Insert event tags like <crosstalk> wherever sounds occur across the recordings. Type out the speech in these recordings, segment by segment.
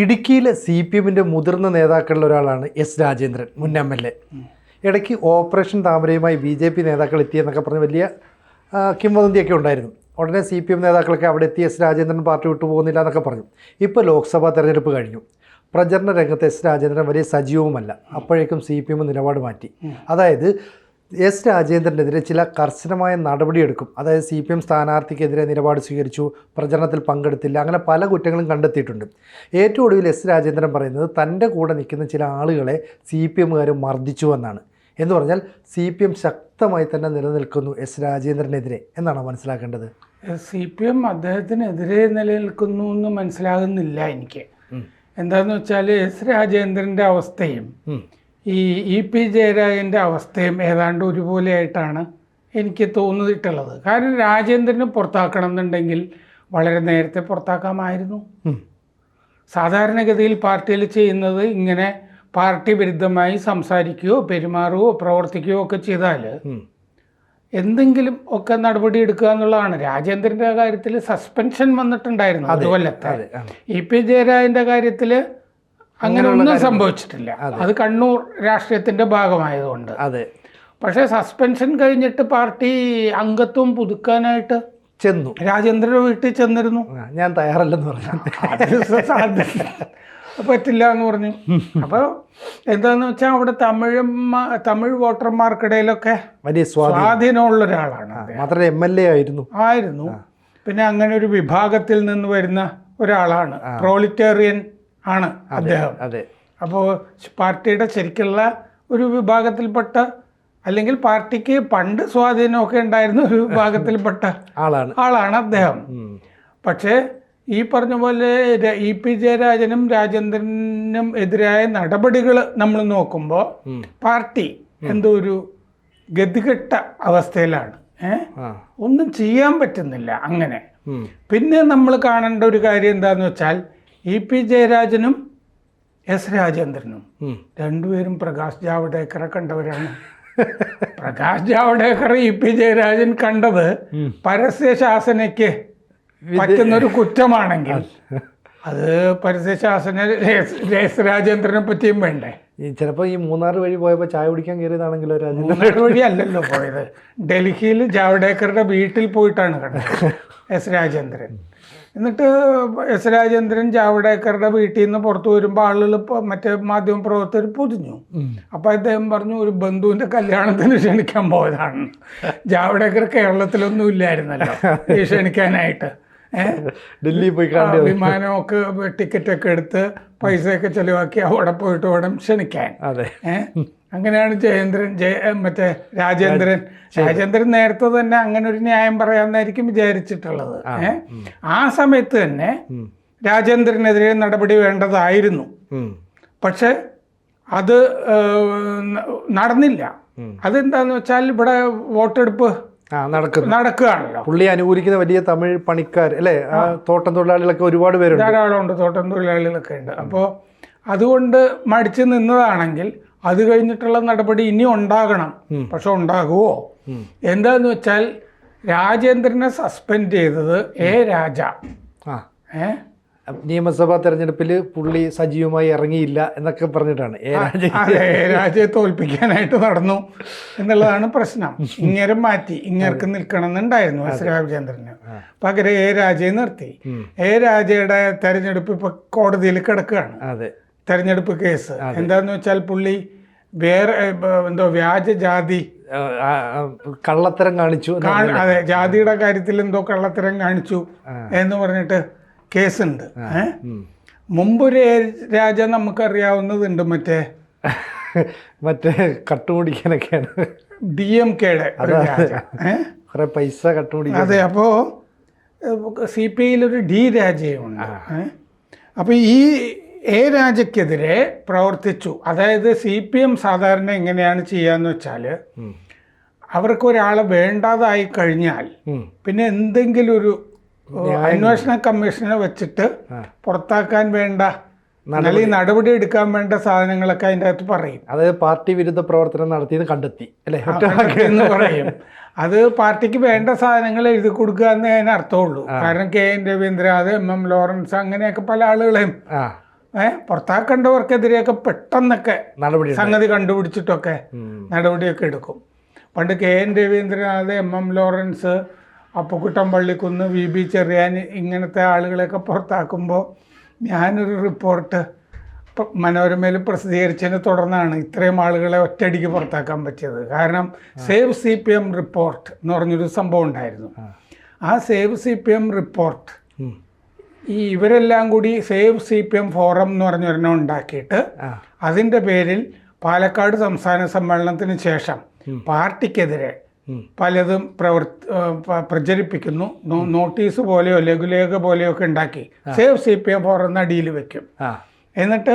ഇടുക്കിയിലെ C P എമ്മിന്റെ മുതിർന്ന നേതാക്കളിൽ ഒരാളാണ് എസ് രാജേന്ദ്രൻ മുൻ എം എൽ എ. ഇടയ്ക്ക് ഓപ്പറേഷൻ താമരയുമായി ബി ജെ പി നേതാക്കൾ എത്തിയെന്നൊക്കെ പറഞ്ഞ് വലിയ കിംവദന്തിയൊക്കെ ഉണ്ടായിരുന്നു. ഉടനെ സി പി എം നേതാക്കളൊക്കെ അവിടെ എത്തി എസ് രാജേന്ദ്രൻ പാർട്ടി വിട്ടു പോകുന്നില്ല എന്നൊക്കെ പറഞ്ഞു. ഇപ്പോൾ ലോക്സഭാ തെരഞ്ഞെടുപ്പ് കഴിഞ്ഞു. പ്രചരണ രംഗത്ത് എസ് രാജേന്ദ്രൻ വലിയ സജീവവുമല്ല. അപ്പോഴേക്കും സി പി എം നിലപാട് മാറ്റി. അതായത് എസ് രാജേന്ദ്രനെതിരെ ചില കർശനമായ നടപടിയെടുക്കും. അതായത് സി പി എം സ്ഥാനാർത്ഥിക്കെതിരെ നിലപാട് സ്വീകരിച്ചു പ്രചരണത്തിൽ പങ്കെടുത്തില്ല അങ്ങനെ പല കുറ്റങ്ങളും കണ്ടെത്തിയിട്ടുണ്ട്. ഏറ്റവും ഒടുവിൽ എസ് രാജേന്ദ്രൻ പറയുന്നത് തന്റെ കൂടെ നിൽക്കുന്ന ചില ആളുകളെ സി പി എമ്മുകാർ മർദ്ദിച്ചു എന്നാണ്. എന്ന് പറഞ്ഞാൽ സി പി എം ശക്തമായി തന്നെ നിലനിൽക്കുന്നു എസ് രാജേന്ദ്രനെതിരെ എന്നാണ് മനസ്സിലാക്കേണ്ടത്? സി പി എം അദ്ദേഹത്തിനെതിരെ നിലനിൽക്കുന്നു എന്ന് മനസ്സിലാകുന്നില്ല എനിക്ക്. എന്താണെന്ന് വെച്ചാൽ എസ് രാജേന്ദ്രന്റെ അവസ്ഥയും. ഈ ഇ പി ജയരാജന്റെ അവസ്ഥയും ഏതാണ്ട് ഒരുപോലെയായിട്ടാണ് എനിക്ക് തോന്നിയിട്ടുള്ളത്. കാരണം രാജേന്ദ്രനെ പുറത്താക്കണം എന്നുണ്ടെങ്കിൽ വളരെ നേരത്തെ പുറത്താക്കാമായിരുന്നു. സാധാരണഗതിയിൽ പാർട്ടിയിൽ ചെയ്യുന്നത് ഇങ്ങനെ പാർട്ടി വിരുദ്ധമായി സംസാരിക്കുകയോ പെരുമാറുകയോ പ്രവർത്തിക്കുകയോ ഒക്കെ ചെയ്താൽ എന്തെങ്കിലും ഒക്കെ നടപടി എടുക്കുക എന്നുള്ളതാണ്. രാജേന്ദ്രന്റെ കാര്യത്തിൽ സസ്പെൻഷൻ വന്നിട്ടുണ്ടായിരുന്നു അതുപോലെ ഇ പി ജയരാജന്റെ കാര്യത്തിൽ അങ്ങനെ ഒന്നും സംഭവിച്ചിട്ടില്ല. അത്. കണ്ണൂർ രാഷ്ട്രീയത്തിന്റെ ഭാഗമായതുകൊണ്ട്. അതെ. പക്ഷേ സസ്പെൻഷൻ കഴിഞ്ഞിട്ട് പാർട്ടി അംഗത്വം പുതുക്കാനായിട്ട് ചെന്നു. രാജേന്ദ്രന്റെ വീട്ടിൽ ചെന്നിരുന്നു. ഞാൻ തയ്യാറല്ലെന്ന് പറഞ്ഞു. പറ്റില്ല എന്ന് പറഞ്ഞു. അപ്പോൾ എന്താന്ന് വെച്ചാൽ അവിടെ തമിഴ് തമിഴ് വോട്ടർമാർക്കിടയിലൊക്കെ വലിയ സ്വാധീനമുള്ള ഒരാളാണ് മാത്രമേ എം എൽ എ ആയിരുന്നു. ആയിരുന്നു. പിന്നെ അങ്ങനെ ഒരു വിഭാഗത്തിൽ നിന്ന് വരുന്ന ഒരാളാണ്. പ്രോളിറ്റേറിയൻ ആണ് അദ്ദേഹം. അതെ. അപ്പോൾ പാർട്ടിയുടെ ശരിക്കുള്ള ഒരു വിഭാഗത്തിൽപ്പെട്ട അല്ലെങ്കിൽ പാർട്ടിക്ക് പണ്ട് സ്വാധീനമൊക്കെ ഉണ്ടായിരുന്ന ഒരു വിഭാഗത്തിൽപ്പെട്ട <laughs> ആളാണ്. ആളാണ് അദ്ദേഹം. പക്ഷേ ഈ പറഞ്ഞ പോലെ ഇ പി ജയരാജനും രാജേന്ദ്രനും എതിരായ നടപടികൾ നമ്മൾ നോക്കുമ്പോൾ പാർട്ടി എന്തോ ഒരു ഗതികെട്ട അവസ്ഥയിലാണ്. ഒന്നും ചെയ്യാൻ പറ്റുന്നില്ല അങ്ങനെ. പിന്നെ നമ്മൾ കാണേണ്ട ഒരു കാര്യം എന്താന്ന് വെച്ചാൽ ഇ പി ജയരാജനും എസ് രാജേന്ദ്രനും. രണ്ടുപേരും പ്രകാശ് ജാവ്ദേക്കറെ കണ്ടവരാണ്. പ്രകാശ് ജാവ്ദേക്കർ ഇ പി ജയരാജൻ കണ്ടത് പരസ്യ ശാസനയ്ക്ക് പറ്റുന്നൊരു കുറ്റമാണെങ്കിൽ. അത്. പരസ്യ ശാസന എസ് രാജേന്ദ്രനെ പറ്റിയും വേണ്ടേ? ഈ ചിലപ്പോൾ ഈ മൂന്നാർ വഴി പോയപ്പോൾ ചായ കുടിക്കാൻ കയറിയതാണെങ്കിലോ മൂന്നാർ വഴി അല്ലല്ലോ പോയത്. ഡൽഹിയിൽ ജാവ്ദേക്കറുടെ വീട്ടിൽ പോയിട്ടാണ് കണ്ടത്. <laughs> എസ് രാജേന്ദ്രൻ. എന്നിട്ട് എസ് രാജേന്ദ്രൻ ജാവ്ഡേക്കറുടെ വീട്ടിൽ നിന്ന് പുറത്തു വരുമ്പോൾ ആളുകൾ മറ്റേ മാധ്യമ പ്രവർത്തകർ പൊതിഞ്ഞു. അപ്പോൾ അദ്ദേഹം പറഞ്ഞു ഒരു ബന്ധുവിന്റെ കല്യാണത്തിന് ക്ഷണിക്കാൻ പോയതാണ്. ജാവ്ഡേക്കർ കേരളത്തിലൊന്നും ഇല്ലായിരുന്നല്ലോ. ഈ ക്ഷണിക്കാനായിട്ട്. ഡൽഹി പോയി വിമാനമൊക്കെ ടിക്കറ്റൊക്കെ എടുത്ത് പൈസയൊക്കെ ചെലവാക്കി അവിടെ പോയിട്ട് വേണം ക്ഷണിക്കാൻ. അതെ. ഏ? അങ്ങനെയാണ് ജയേന്ദ്രൻ ജയ മറ്റേ രാജേന്ദ്രൻ. രാജേന്ദ്രൻ നേരത്തെ തന്നെ അങ്ങനെ ഒരു ന്യായം പറയാമെന്നായിരിക്കും വിചാരിച്ചിട്ടുള്ളത്? ആ സമയത്ത് തന്നെ രാജേന്ദ്രനെതിരെ നടപടി വേണ്ടതായിരുന്നു. പക്ഷെ അത് നടന്നില്ല. അതെന്താന്ന് വെച്ചാൽ ഇവിടെ വോട്ടെടുപ്പ് നടക്കുന്നു. നടക്കുകയാണല്ലോ. പുള്ളി അനുകൂലിക്കുന്ന വലിയ തമിഴ് പണിക്കാർ അല്ലേ? തോട്ടം തൊഴിലാളികളൊക്കെ ഒരുപാട് പേരുണ്ട്. ധാരാളമുണ്ട് തോട്ടം തൊഴിലാളികളൊക്കെ ഉണ്ട്. അപ്പോൾ അതുകൊണ്ട് മടിച്ചു നിന്നതാണെങ്കിൽ അത് കഴിഞ്ഞിട്ടുള്ള നടപടി ഇനി ഉണ്ടാകണം. പക്ഷെ ഉണ്ടാകുമോ എന്താന്ന് വെച്ചാൽ രാജേന്ദ്രനെ സസ്പെൻഡ് ചെയ്തത് എ രാജ. ഏ? നിയമസഭാ തെരഞ്ഞെടുപ്പിൽ പുള്ളി സജീവമായി ഇറങ്ങിയില്ല എന്നൊക്കെ പറഞ്ഞിട്ടാണ് എ രാജയെ തോൽപ്പിക്കാനായിട്ട് നടന്നു എന്നുള്ളതാണ് പ്രശ്നം. ഇങ്ങേരം മാറ്റി ഇങ്ങേർക്ക് നിൽക്കണം എന്നുണ്ടായിരുന്നു എസ് രാമചന്ദ്രന്. പകരം എ രാജയെ നിർത്തി. എ രാജയുടെ തെരഞ്ഞെടുപ്പ് ഇപ്പൊ കോടതിയിൽ കിടക്കുകയാണ്. അതെ. തെരഞ്ഞെടുപ്പ് കേസ്. എന്താന്ന് വെച്ചാൽ പുള്ളി വേറെ എന്തോ വ്യാജ ജാതി. കള്ളത്തരം കാണിച്ചു അതെ ജാതിയുടെ കാര്യത്തിൽ എന്തോ കള്ളത്തരം കാണിച്ചു എന്ന് പറഞ്ഞിട്ട് കേസുണ്ട്. മുമ്പൊരു രാജ നമുക്കറിയാവുന്നതുണ്ട് മറ്റേ. മറ്റേ കട്ടുപിടിക്കാനൊക്കെയാണ്. ഡി എം കെയുടെ കുറെ പൈസ കട്ടുപിടിക്കും അതെ അപ്പോ സി പി ഐയിലൊരു ഡി രാജയുണ്ട്. അപ്പൊ അപ്പോൾ ഈ എ രാജയ്ക്കെതിരെ പ്രവർത്തിച്ചു. അതായത് സി പി എം സാധാരണ എങ്ങനെയാണ് ചെയ്യാന്ന് വെച്ചാൽ അവർക്ക് ഒരാളെ വേണ്ടാതായി കഴിഞ്ഞാൽ പിന്നെ എന്തെങ്കിലും ഒരു അന്വേഷണ കമ്മീഷനെ വെച്ചിട്ട് പുറത്താക്കാൻ വേണ്ട അല്ലെങ്കിൽ നടപടി എടുക്കാൻ വേണ്ട സാധനങ്ങളൊക്കെ അതിന്റെ അകത്ത് പറയും. അതായത് പാർട്ടി വിരുദ്ധ പ്രവർത്തനം നടത്തിയെന്ന് കണ്ടെത്തി അല്ലേ? എന്ന് പറയും. അത് പാർട്ടിക്ക് വേണ്ട സാധനങ്ങൾ എഴുതി കൊടുക്കുക എന്ന് അതിന് അർത്ഥമുള്ളൂ കാരണം കെ എൻ രവീന്ദ്ര അത് എം എം ലോറൻസ് അങ്ങനെയൊക്കെ പല ആളുകളെയും ഏഹ് പുറത്താക്കേണ്ടവർക്കെതിരെയൊക്കെ പെട്ടെന്നൊക്കെ നടപടി സംഗതി കണ്ടുപിടിച്ചിട്ടൊക്കെ. നടപടിയൊക്കെ എടുക്കും. പണ്ട് K. N. Raveendranath M. M. Lawrence Appukuttan Pallikkunnu V. B. Cherian ഇങ്ങനത്തെ ആളുകളെയൊക്കെ പുറത്താക്കുമ്പോൾ ഞാനൊരു റിപ്പോർട്ട് മനോരമയിൽ പ്രസിദ്ധീകരിച്ചതിനെ തുടർന്നാണ് ഇത്രയും ആളുകളെ ഒറ്റയടിക്ക് പുറത്താക്കാൻ പറ്റിയത്. കാരണം save C P M report എന്ന് പറഞ്ഞൊരു സംഭവം ഉണ്ടായിരുന്നു. ആ save C P M report. ഈ ഇവരെല്ലാം കൂടി save C P M forum എന്ന് പറഞ്ഞൊരെണ്ണം ഉണ്ടാക്കിയിട്ട് അതിന്റെ പേരിൽ പാലക്കാട് സംസ്ഥാന സമ്മേളനത്തിന് ശേഷം പാർട്ടിക്കെതിരെ. പലതും പ്രവർത്തി പ്രചരിപ്പിക്കുന്നു. നോട്ടീസ് പോലെയോ ലഘുലേഖ പോലെയോ ഒക്കെ ഉണ്ടാക്കി save C P M forum എന്ന അടിയിൽ വെക്കും. എന്നിട്ട്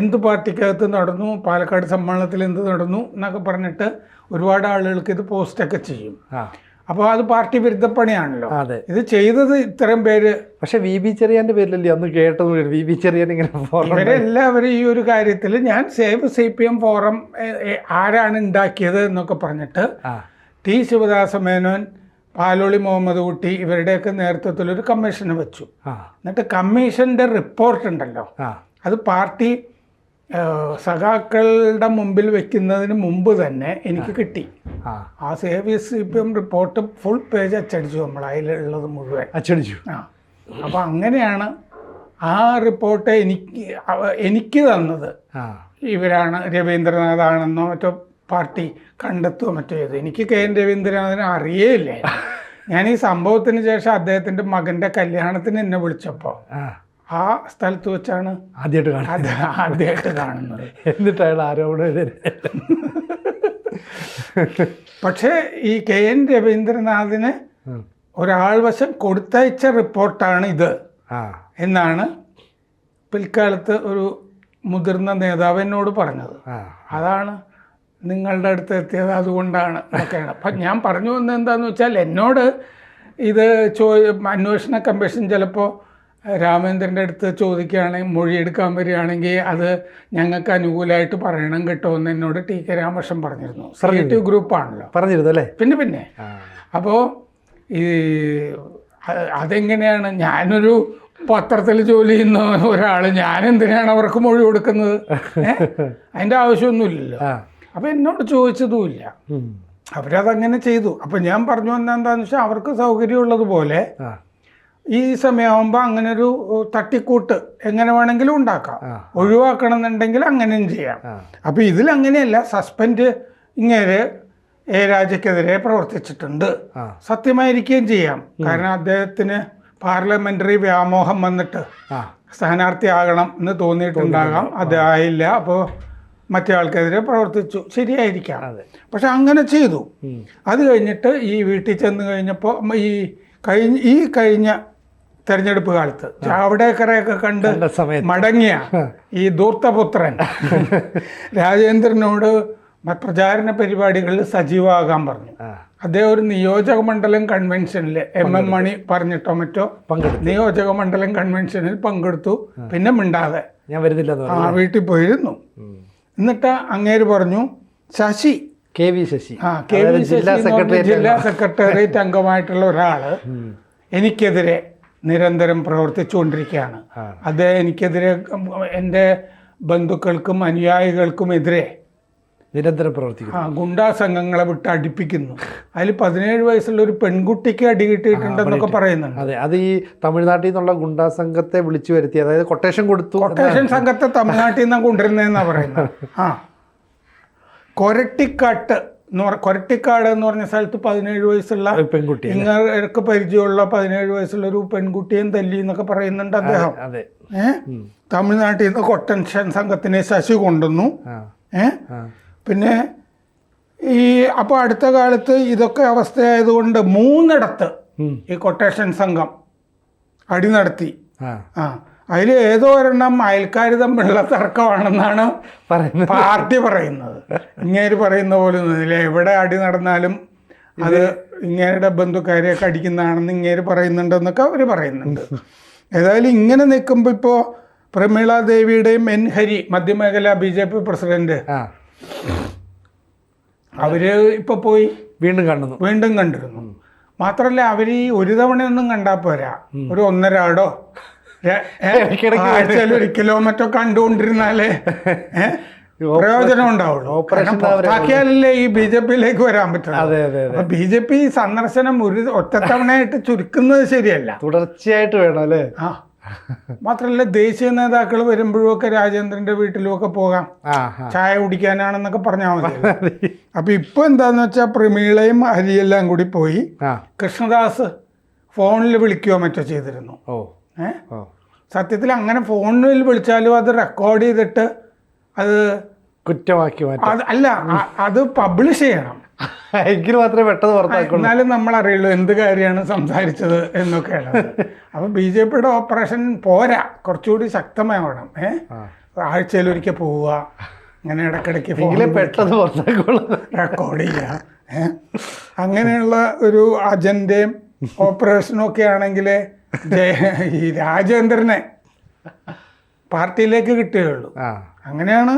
എന്ത് പാർട്ടിക്കകത്ത് നടന്നു പാലക്കാട് സമ്മേളനത്തിൽ എന്ത് നടന്നു എന്നൊക്കെ പറഞ്ഞിട്ട് ഒരുപാട് ആളുകൾക്ക് ഇത് പോസ്റ്റൊക്കെ ചെയ്യും. അപ്പോൾ അത് പാർട്ടി വിരുദ്ധ പണിയാണല്ലോ. അതെ. ഇത് ചെയ്തത് ഇത്രയും പേര് പക്ഷെ വി ബി ചെറിയാന്റെ പേരിലല്ലേ അന്ന് കേട്ടത് വി ബി ചെറിയാൻ ഇങ്ങനെ ഇവരെല്ലാവരും ഈ ഒരു കാര്യത്തിൽ ഞാൻ save C P M forum ആരാണ് ഉണ്ടാക്കിയത് എന്നൊക്കെ പറഞ്ഞിട്ട് ടി ശിവദാസ മേനോൻ പാലോളി മുഹമ്മദ് കുട്ടി ഇവരുടെയൊക്കെ നേതൃത്വത്തിൽ ഒരു കമ്മീഷന് വെച്ചു. എന്നിട്ട് കമ്മീഷന്റെ റിപ്പോർട്ട് ഉണ്ടല്ലോ. അത് പാർട്ടി സഖാക്കളുടെ മുമ്പിൽ വെക്കുന്നതിന് മുമ്പ് തന്നെ എനിക്ക് കിട്ടി. ആ. സേവിയസ് ഇപ്പം C P M report full page അച്ചടിച്ചു നമ്മൾ അതിലുള്ളത് മുഴുവൻ. അച്ചടിച്ചു. ആ. അപ്പോൾ അങ്ങനെയാണ് ആ റിപ്പോർട്ട് എനിക്ക് എനിക്ക് തന്നത്. ഇവരാണ് രവീന്ദ്രനാഥാണെന്നോ മറ്റോ പാർട്ടി കണ്ടെത്തുകയോ മറ്റോ ചെയ്തു എനിക്ക് കെ എൻ രവീന്ദ്രനാഥിനെ അറിയേയില്ല. <laughs> ഞാൻ ഈ സംഭവത്തിന് ശേഷം അദ്ദേഹത്തിന്റെ മകന്റെ കല്യാണത്തിന് എന്നെ വിളിച്ചപ്പോൾ ആ സ്ഥലത്ത് വെച്ചാണ് ആദ്യമായിട്ട് കാണുന്നത്. ആദ്യമായിട്ട് കാണുന്നത്. എന്നിട്ട് അയാൾ ആരോപണം പക്ഷേ ഈ കെ എൻ രവീന്ദ്രനാഥിന് ഒരാൾവശം ഒരാൾ വശം കൊടുത്തയച്ച റിപ്പോർട്ടാണ് ഇത്. എന്നാണ് പിൽക്കാലത്ത് ഒരു മുതിർന്ന നേതാവ് എന്നോട് പറഞ്ഞത്. അതാണ് നിങ്ങളുടെ അടുത്ത് എത്തിയത് അതുകൊണ്ടാണ് ഒക്കെയാണ് അപ്പം ഞാൻ പറഞ്ഞു വന്നത് എന്താണെന്ന് വെച്ചാൽ എന്നോട് ഇത് ചോ അന്വേഷണ കമ്മീഷൻ ചിലപ്പോൾ രാമേന്ദ്രന്റെ അടുത്ത് ചോദിക്കുകയാണെങ്കിൽ മൊഴിയെടുക്കാൻ വരികയാണെങ്കിൽ അത് ഞങ്ങൾക്ക് അനുകൂലമായിട്ട് പറയണം കേട്ടോ എന്ന് എന്നോട് ടി കെ രാമകൃഷ്ണൻ പറഞ്ഞിരുന്നു. ക്രിയേറ്റീവ് ഗ്രൂപ്പാണല്ലോ പറഞ്ഞിരുന്നു അല്ലേ? പിന്നെ പിന്നെ. അപ്പോൾ ഈ അതെങ്ങനെയാണ്? ഞാനൊരു പത്രത്തിൽ ജോലി ചെയ്യുന്ന ഒരാൾ ഞാൻ എന്തിനാണ് അവർക്ക് മൊഴി കൊടുക്കുന്നത്? അതിന്റെ ആവശ്യമൊന്നുമില്ലല്ലോ. അപ്പം എന്നോട് ചോദിച്ചതുമില്ല. അവരതങ്ങനെ ചെയ്തു. അപ്പം ഞാൻ പറഞ്ഞു വന്ന എന്താണെന്ന് വെച്ചാൽ അവർക്ക് സൗകര്യമുള്ളതുപോലെ ഈ സമയമാകുമ്പോൾ അങ്ങനെ ഒരു തട്ടിക്കൂട്ട് എങ്ങനെ വേണമെങ്കിലും ഉണ്ടാക്കാം. ഒഴിവാക്കണം എന്നുണ്ടെങ്കിൽ അങ്ങനെയും ചെയ്യാം. അപ്പോൾ ഇതിൽ അങ്ങനെയല്ല സസ്പെൻഡ് ഇങ്ങനെ എ രാജയ്ക്കെതിരെ പ്രവർത്തിച്ചിട്ടുണ്ട് സത്യമായിരിക്കുകയും ചെയ്യാം. കാരണം അദ്ദേഹത്തിന് പാർലമെന്ററി വ്യാമോഹം വന്നിട്ട് സ്ഥാനാർത്ഥിയാകണം എന്ന് തോന്നിയിട്ടുണ്ടാകാം. അത് ആയില്ല. അപ്പോൾ മറ്റേ ആൾക്കെതിരെ പ്രവർത്തിച്ചു. ശരിയായിരിക്കാം. പക്ഷെ അങ്ങനെ ചെയ്തു. അത് കഴിഞ്ഞിട്ട് ഈ വീട്ടിൽ ചെന്ന് കഴിഞ്ഞപ്പോൾ ഈ കഴിഞ്ഞ ഈ കഴിഞ്ഞ തെരഞ്ഞെടുപ്പ് കാലത്ത് ജാവ്ഡേക്കറെയൊക്കെ കണ്ട് മടങ്ങിയ ഈ ധൂർത്തപുത്രൻ <laughs> രാജേന്ദ്രനോട് പ്രചാരണ പരിപാടികളിൽ സജീവമാകാൻ പറഞ്ഞു. അതേ അദ്ദേഹം ഒരു നിയോജക മണ്ഡലം കൺവെൻഷനിൽ എം. എം. മണി പറഞ്ഞിട്ടോ മറ്റോ? പങ്കെടുത്തു. നിയോജക മണ്ഡലം കൺവെൻഷനിൽ പങ്കെടുത്തു. പിന്നെ മിണ്ടാതെ. ഞാൻ വരുന്നില്ല ആ വീട്ടിൽ പോയിരുന്നു. എന്നിട്ട് അങ്ങേര് പറഞ്ഞു Sasi K V Sasi. K V ജില്ലാ സെക്രട്ടേറിയറ്റ് ജില്ലാ സെക്രട്ടേറിയറ്റ് അംഗമായിട്ടുള്ള ഒരാൾ എനിക്കെതിരെ നിരന്തരം പ്രവർത്തിച്ചുകൊണ്ടിരിക്കുകയാണ്. അത് എനിക്കെതിരെ എന്റെ ബന്ധുക്കൾക്കും അനുയായികൾക്കും എതിരെ നിരന്തരം പ്രവർത്തിക്കുന്നു. ആ ഗുണ്ടാ സംഘങ്ങളെ വിട്ട് അടിപ്പിക്കുന്നു. അതിൽ പതിനേഴ് വയസ്സുള്ള ഒരു പെൺകുട്ടിക്ക് അടി കിട്ടിയിട്ടുണ്ടെന്നൊക്കെ പറയുന്നുണ്ട്. അതെ അത് ഈ തമിഴ്നാട്ടിൽ നിന്നുള്ള ഗുണ്ടാ സംഘത്തെ വിളിച്ചു വരുത്തി അതായത് കൊട്ടേഷൻ കൊടുത്തു കൊട്ടേഷൻ സംഘത്തെ തമിഴ്നാട്ടിൽ നിന്നാണ് കൊണ്ടുവരുന്നതെന്നാണ് പറയുന്നത്. ആ. കൊരട്ടിക്കാട്ട് എന്ന് പറഞ്ഞ കൊരട്ടിക്കാട് എന്ന് പറഞ്ഞ സ്ഥലത്ത് പതിനേഴ് വയസ്സുള്ള പെൺകുട്ടി നിങ്ങൾക്ക് പരിചയമുള്ള പതിനേഴ് വയസ്സുള്ള ഒരു പെൺകുട്ടിയും തല്ലി എന്നൊക്കെ പറയുന്നുണ്ട് അദ്ദേഹം. ഏ? തമിഴ്നാട്ടിൽ നിന്ന് കൊട്ടൻഷൻ സംഘത്തിനെ ശശി കൊണ്ടുവന്നു. ഏ? പിന്നെ ഈ അപ്പോൾ അടുത്ത കാലത്ത് ഇതൊക്കെ അവസ്ഥയായതുകൊണ്ട് മൂന്നിടത്ത് ഈ കൊട്ടേഷൻ സംഘം അടി നടത്തി ആ. അതിൽ ഏതോ ഒരെണ്ണം അയൽക്കാർ തമ്മിലുള്ള തർക്കമാണെന്നാണ് പറയുന്നത്. പാർട്ടി പറയുന്നത്. ഇങ്ങനെ പറയുന്ന പോലെ ഒന്നുമില്ല എവിടെ അടി നടന്നാലും അത് ഇങ്ങേരുടെ ബന്ധുക്കാരെയൊക്കെ അടിക്കുന്നതാണെന്ന് ഇങ്ങേര് പറയുന്നുണ്ടെന്നൊക്കെ അവർ പറയുന്നുണ്ട്. ഏതായാലും ഇങ്ങനെ നിൽക്കുമ്പോൾ ഇപ്പോൾ പ്രമീള ദേവിയുടെയും എൻ ഹരി മധ്യമേഖല ബി ജെ പി പ്രസിഡന്റ് അവർ ഇപ്പൊ പോയി വീണ്ടും കണ്ടു വീണ്ടും കണ്ടിരുന്നു. മാത്രമല്ല അവർ ഈ ഒരു തവണയൊന്നും കണ്ടാ പോരാ. ഒരു ഒന്നരാടോ? ആഴ്ചയിൽ ഒരിക്കലോ മറ്റോ കണ്ടുകൊണ്ടിരുന്നാലേ? പ്രയോജനം ഉണ്ടാവുള്ളൂ. ഓപ്പറേഷൻ പുറത്താക്കിയാലല്ലേ ഈ ബി ജെ പിയിലേക്ക് വരാൻ പറ്റുള്ളൂ ബി ജെ പി സന്ദർശനം ഒരു ഒറ്റത്തവണയായിട്ട് ചുരുക്കുന്നത് ശരിയല്ല. തുടർച്ചയായിട്ട് വേണം അല്ലേ? ആ. മാത്രമല്ല ദേശീയ നേതാക്കൾ വരുമ്പോഴും ഒക്കെ രാജേന്ദ്രന്റെ വീട്ടിലും ഒക്കെ പോകാം ചായ കുടിക്കാനാണെന്നൊക്കെ പറഞ്ഞാൽ മതി. അപ്പൊ ഇപ്പൊ എന്താന്ന് വെച്ചാൽ പ്രമീളയും ഹരിയെല്ലാം കൂടി പോയി. കൃഷ്ണദാസ് ഫോണിൽ വിളിക്കുകയോ മറ്റോ ചെയ്തിരുന്നു. ഓ. സത്യത്തിൽ അങ്ങനെ ഫോണിൽ വിളിച്ചാലും അത് റെക്കോർഡ് ചെയ്തിട്ട് അത് കുറ്റമാക്കി മാറ്റി. അല്ല അത് പബ്ലിഷ് ചെയ്യണം. <laughs> എങ്കിൽ മാത്രമേ പെട്ടെന്ന് പുറത്താക്കുള്ളൂ. എന്നാലും നമ്മൾ അറിയുള്ളൂ എന്ത് കാര്യമാണ് സംസാരിച്ചത് എന്നൊക്കെയാണ്. <laughs> അപ്പൊ ബി ജെ പിയുടെ ഓപ്പറേഷൻ പോരാ. കുറച്ചുകൂടി ശക്തമാവണം. ഏഹ്. ആഴ്ചയിൽ ഒരിക്കൽ പോവുക. ഇങ്ങനെ ഇടക്കിടയ്ക്ക് പെട്ടെന്ന് പുറത്താക്കുള്ളൂ. റെക്കോർഡ് ചെയ്യുക. ഏഹ് അങ്ങനെയുള്ള ഒരു അജണ്ടയും ഓപ്പറേഷനും ഒക്കെ ആണെങ്കിൽ ഈ രാജേന്ദ്രനെ പാർട്ടിയിലേക്ക് കിട്ടുകയുള്ളൂ അങ്ങനെയാണ്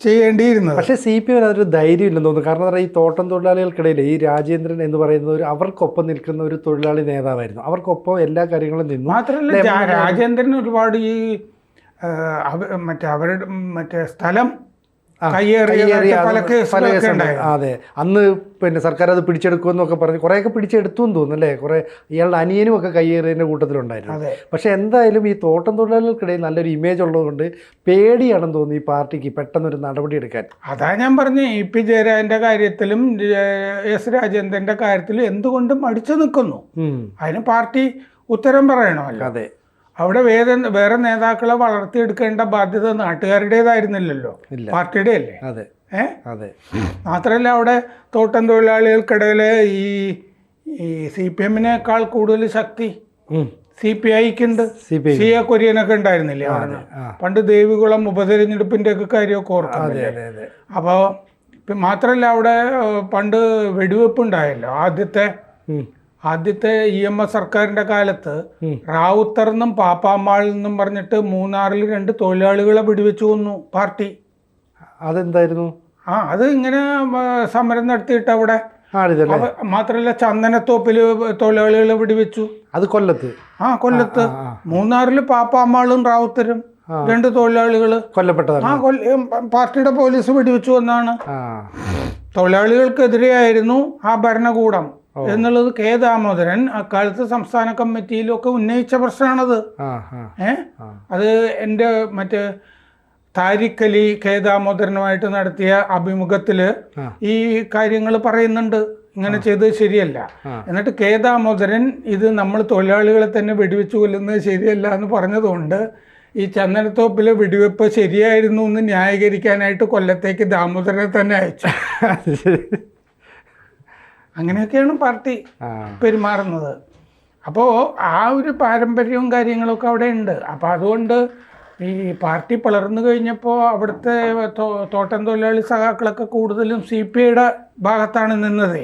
ചെയ്യേണ്ടിയിരുന്നത്. പക്ഷെ സി പി എമ്മിന് അതൊരു ധൈര്യം ഇല്ലെന്ന് തോന്നുന്നു. കാരണം എന്താ ഈ തോട്ടം തൊഴിലാളികൾക്കിടയിൽ ഈ രാജേന്ദ്രൻ എന്ന് പറയുന്ന ഒരു അവർക്കൊപ്പം നിൽക്കുന്ന ഒരു തൊഴിലാളി നേതാവായിരുന്നു. അവർക്കൊപ്പം എല്ലാ കാര്യങ്ങളും നിന്നു. മാത്രമല്ല രാജേന്ദ്രൻ ഒരുപാട് ഈ മറ്റേ അവരുടെ മറ്റേ സ്ഥലം അത് അന്ന് പിന്നെ സർക്കാർ അത് പിടിച്ചെടുക്കുമെന്നൊക്കെ പറഞ്ഞ് കുറേയൊക്കെ പിടിച്ചെടുത്തു എന്ന് തോന്നുന്നു അല്ലേ? കുറേ ഇയാളുടെ അനിയനും ഒക്കെ കയ്യേറിയതിന്റെ കൂട്ടത്തിലുണ്ടായിരുന്നു. പക്ഷെ എന്തായാലും ഈ തോട്ടം തൊഴിലാളികൾക്കിടയിൽ നല്ലൊരു ഇമേജ് ഉള്ളതുകൊണ്ട് പേടിയാണെന്ന് തോന്നുന്നു ഈ പാർട്ടിക്ക് പെട്ടെന്നൊരു നടപടി എടുക്കാൻ. അതാ ഞാൻ പറഞ്ഞു ഇ പി ജയരാജന്റെ കാര്യത്തിലും എസ് രാജേന്ദ്രന്റെ കാര്യത്തിലും എന്തുകൊണ്ടും അടിച്ചു നിൽക്കുന്നു. അതിന് പാർട്ടി ഉത്തരം പറയണമല്ലോ. അതെ. അവിടെ വേറെ വേറെ നേതാക്കളെ വളർത്തിയെടുക്കേണ്ട ബാധ്യത നാട്ടുകാരുടേതായിരുന്നില്ലല്ലോ. പാർട്ടിയുടെ അല്ലേ അതെ. അതെ. മാത്രമല്ല അവിടെ തോട്ടം തൊഴിലാളികൾക്കിടയിൽ ഈ ഈ സി പി എമ്മിനേക്കാൾ കൂടുതൽ ശക്തി. സി പി ഐക്കുണ്ട്. സി പി സി എ കൊരിയനൊക്കെ ഉണ്ടായിരുന്നില്ലേ പണ്ട് ദേവികുളം ഉപതെരഞ്ഞെടുപ്പിന്റെ ഒക്കെ കാര്യമൊക്കെ ഓർക്കാം അപ്പോൾ മാത്രമല്ല അവിടെ പണ്ട് വെടിവെപ്പ് ഉണ്ടായല്ലോ ആദ്യത്തെ. ആദ്യത്തെ ഇ എം എസ് സർക്കാരിന്റെ കാലത്ത് റാവുത്തർ എന്നും നിന്നും പറഞ്ഞിട്ട് മൂന്നാറിൽ രണ്ട് തൊഴിലാളികളെ പിടിവെച്ചു കൊന്നു പാർട്ടി. അതെന്തായിരുന്നു? ആ അത് ഇങ്ങനെ സമരം നടത്തിയിട്ട് അവിടെ മാത്രല്ല ചന്ദനത്തോപ്പിൽ ചന്ദനത്തോപ്പിൽ തൊഴിലാളികളെ പിടിവെച്ചു അത് കൊല്ലത്ത്? ആ കൊല്ലത്ത്. മൂന്നാറിൽ പാപ്പാമാളും റാവുത്തരും രണ്ട് തൊഴിലാളികൾ കൊല്ലപ്പെട്ടതാണ്. ആ കൊല്ല പാർട്ടിയുടെ പോലീസ് വെടിവെച്ചു എന്നാണ് തൊഴിലാളികൾക്കെതിരെ തൊഴിലാളികൾക്കെതിരെയായിരുന്നു ആ ഭരണകൂടം. എന്നുള്ളത് കെ ദാമോദരൻ അക്കാലത്ത് സംസ്ഥാന കമ്മിറ്റിയിലൊക്കെ ഉന്നയിച്ച പ്രശ്നമാണത്. ഏ? അത് എന്റെ മറ്റേ താരിക്കലി കെ ദാമോദരനുമായിട്ട് നടത്തിയ അഭിമുഖത്തിൽ ഈ കാര്യങ്ങൾ പറയുന്നുണ്ട്. ഇങ്ങനെ ചെയ്തത് ശരിയല്ല. എന്നിട്ട് കെ ദാമോദരൻ ഇത് നമ്മൾ തൊഴിലാളികളെ തന്നെ വെടിവെച്ച് കൊല്ലുന്നത് ശരിയല്ല എന്ന് പറഞ്ഞതുകൊണ്ട് ഈ ചന്ദനത്തോപ്പിലെ വെടിവെപ്പ് ശരിയായിരുന്നു എന്ന് ന്യായീകരിക്കാനായിട്ട് കൊല്ലത്തേക്ക് ദാമോദരനെ തന്നെ അയച്ചു. <laughs> അങ്ങനെയൊക്കെയാണ് പാർട്ടി പെരുമാറുന്നത്. അപ്പോൾ ആ ഒരു പാരമ്പര്യവും കാര്യങ്ങളൊക്കെ അവിടെ ഉണ്ട്. അപ്പോൾ അതുകൊണ്ട് ഈ പാർട്ടി പിളർന്നു കഴിഞ്ഞപ്പോൾ അവിടുത്തെ തോട്ടം തൊഴിലാളി സഖാക്കളൊക്കെ കൂടുതലും സി പി ഐയുടെ ഭാഗത്താണ് നിന്നത്.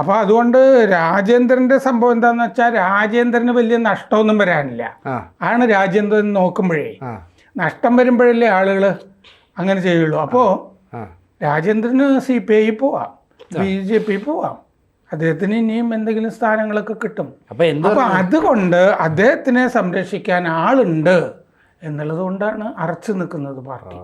അപ്പോൾ അതുകൊണ്ട് രാജേന്ദ്രന്റെ സംഭവം എന്താണെന്ന് വെച്ചാൽ രാജേന്ദ്രന് വലിയ നഷ്ടമൊന്നും വരാനില്ല. ആണ് രാജേന്ദ്രൻ നോക്കുമ്പോഴേ. നഷ്ടം വരുമ്പോഴല്ലേ ആളുകൾ അങ്ങനെ ചെയ്യുള്ളൂ. അപ്പോൾ രാജേന്ദ്രന് സി പി ഐ പോവാം. ബി ജെ പി പോവാം. അദ്ദേഹത്തിന് ഇനിയും എന്തെങ്കിലും സ്ഥാനങ്ങളൊക്കെ കിട്ടും. അപ്പൊ അതുകൊണ്ട് അദ്ദേഹത്തിനെ സംരക്ഷിക്കാൻ ആളുണ്ട്. എന്നുള്ളത് കൊണ്ടാണ് അറച്ചു നിൽക്കുന്നത് പാർട്ടി.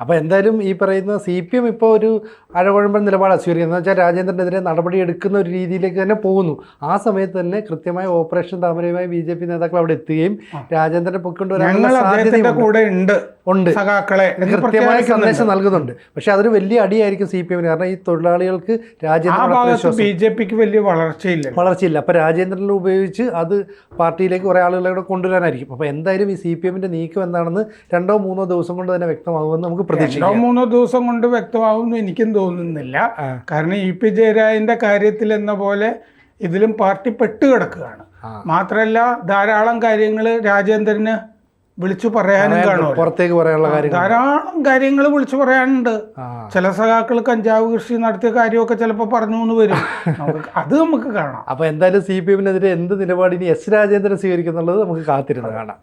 അപ്പോൾ എന്തായാലും ഈ പറയുന്ന സി പി എം ഇപ്പോൾ ഒരു അഴകുഴമ്പൻ നിലപാട്. സ്വീകരിക്കുന്നത് എന്ന് വെച്ചാൽ രാജേന്ദ്രനെതിരെ നടപടി എടുക്കുന്ന ഒരു രീതിയിലേക്ക് തന്നെ പോകുന്നു. ആ സമയത്ത് തന്നെ കൃത്യമായ ഓപ്പറേഷൻ താമരയുമായി ബി ജെ പി നേതാക്കൾ അവിടെ എത്തുകയും രാജേന്ദ്രനെ പൊക്കൊണ്ടുവരാനുള്ള കൂടെ ഉണ്ട് ഉണ്ട്. സഖാക്കളെ കൃത്യമായ സന്ദേശം നൽകുന്നുണ്ട്. പക്ഷെ അതൊരു വലിയ അടിയായിരിക്കും സി പി എമ്മിന്. കാരണം ഈ തൊഴിലാളികൾക്ക് ബി ജെ പിക്ക് വലിയ വളർച്ചയില്ല. വളർച്ചയില്ല. അപ്പോൾ രാജേന്ദ്രനെ ഉപയോഗിച്ച് അത് പാർട്ടിയിലേക്ക് കുറേ ആളുകളെ കൂടെ കൊണ്ടുവരാനായിരിക്കും. അപ്പോൾ എന്തായാലും ഈ സി പി എമ്മിന്റെ നീക്കം എന്താണെന്ന് രണ്ടോ മൂന്നോ ദിവസം കൊണ്ട് തന്നെ വ്യക്തമാകുമെന്ന് നമുക്ക് പ്രതീക്ഷിക്കാം. രണ്ടോ മൂന്നോ ദിവസം കൊണ്ട് വ്യക്തമാവുമെന്ന് എനിക്കും തോന്നുന്നില്ല. കാരണം ഇ പി ജയരാജന്റെ കാര്യത്തിൽ എന്ന പോലെ ഇതിലും പാർട്ടി പെട്ടുകിടക്കുകയാണ് കിടക്കുകയാണ്. മാത്രമല്ല ധാരാളം കാര്യങ്ങൾ രാജേന്ദ്രന് വിളിച്ചു പറയാനും കാണും. പുറത്തേക്ക് പറയാനുള്ള കാര്യങ്ങൾ. ധാരാളം കാര്യങ്ങൾ വിളിച്ചു പറയാനുണ്ട്. ചില സഖാക്കൾ കഞ്ചാവ് കൃഷി നടത്തിയ കാര്യമൊക്കെ ചിലപ്പോൾ പറഞ്ഞു എന്ന് വരും. നമുക്ക് <laughs> അത് നമുക്ക് കാണാം. അപ്പോൾ എന്തായാലും സി പി എമ്മിനെതിരെ എന്ത് നിലപാടിനി എസ് രാജേന്ദ്രൻ സ്വീകരിക്കുന്നുള്ളത് നമുക്ക് കാത്തിരുന്ന് കാണാം.